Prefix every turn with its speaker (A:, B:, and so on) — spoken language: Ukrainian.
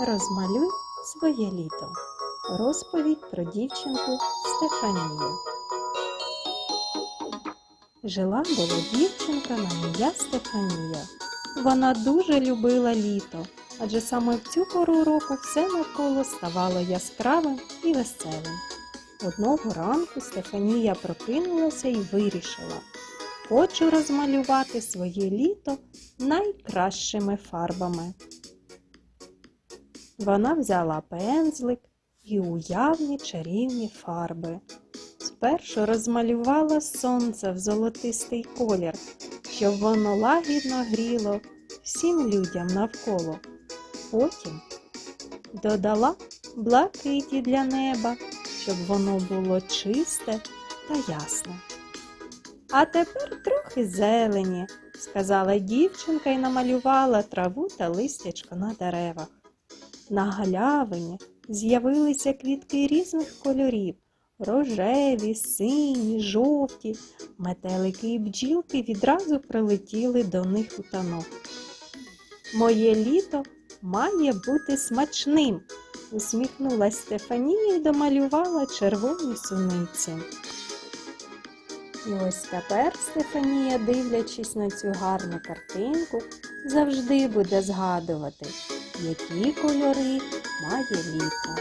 A: Розмалюй своє літо. Розповідь про дівчинку Стефанію. Жила була дівчинка на ім'я Стефанія. Вона дуже любила літо, адже саме в цю пору року все навколо ставало яскравим і веселим. Одного ранку Стефанія прокинулася і вирішила. Хочу розмалювати своє літо найкращими фарбами. Вона взяла пензлик і уявні чарівні фарби. Спершу розмалювала сонце в золотистий колір, щоб воно лагідно гріло всім людям навколо. Потім додала блакиті для неба, щоб воно було чисте та ясне. А тепер трохи зелені, сказала дівчинка і намалювала траву та листячко на деревах. На галявині з'явилися квітки різних кольорів рожеві, сині, жовті. Метелики і бджілки відразу прилетіли до них у танок. Моє літо має бути смачним, усміхнулась Стефанія і домалювала червоні суниці. І ось тепер Стефанія, дивлячись на цю гарну картинку, завжди буде згадувати, які кольори має літо.